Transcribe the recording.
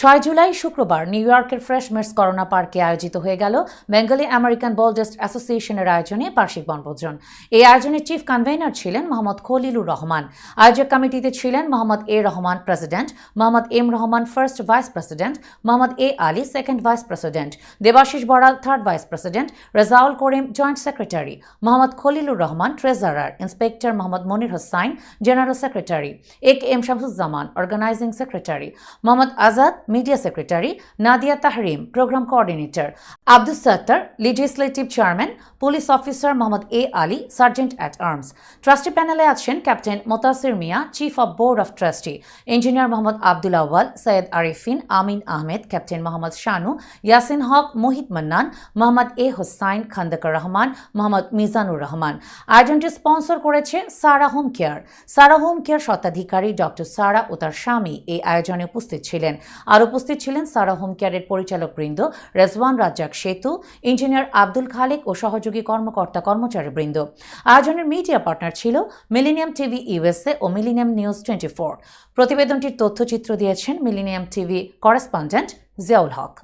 ছয় জুলাই শুক্রবার নিউ ইয়র্কের ফ্রেশমেটস করোনা পার্কে আয়োজিত হয়ে গেল বেঙ্গলি আমেরিকান বোল্ডেস্ট অ্যাসোসিয়েশনের আয়োজনে বার্ষিক বনভোজন। এই আয়োজনের চিফ কনভেনর ছিলেন মোহাম্মদ খলিলুর রহমান। আয়োজক কমিটিতে ছিলেন Mohammad A Rahman president, Mohammad M Rahman first vice president, Mohammad A Ali second vice president, Debashis Baral third vice president, Rezaul Karim joint secretary, Mohammad Khalilur Rahman treasurer, inspector Mohammad Monir Hossain, general secretary, A K M Shamsuzzaman, organising secretary, Mohammad Azad media secretary Nadia Tahrim programme coordinator Abdus Sattar legislative chairman police officer Mohammad A Ali sergeant at arms trustee প্যানেলে আছেন captain Motasir Mia chief of board of trustee engineer Mohammad Abdul Awal Syed Arifin Amin Ahmed captain Mohammad Shanu Yasin Haque Mohit Mannan Mohammad A Hossain Khandakar Rahman Mohammad Mizanur Rahman আয়োজনটি sponsor করেছে Sara home care Sara home care স্বত্বাধিকারী doctor Sara ও তার স্বামী এই আয়োজনে উপস্থিত ছিলেন। আর উপস্থিত ছিলেন সারা হোম কেয়ারের পরিচালক বৃন্দ, রেজওয়ান রাজ্জাক সেতু, ইঞ্জিনিয়ার আব্দুল খালেক ও সহযোগী কর্মকর্তা কর্মচারী বৃন্দ। আয়োজনের মিডিয়া পার্টনার ছিল মিলিনিয়াম টিভি ইউএসএ ও মিলিনিয়াম নিউজ টোয়েন্টি ফোর। প্রতিবেদনটির তথ্যচিত্র দিয়েছেন millennium TV correspondent Ziaul Haque.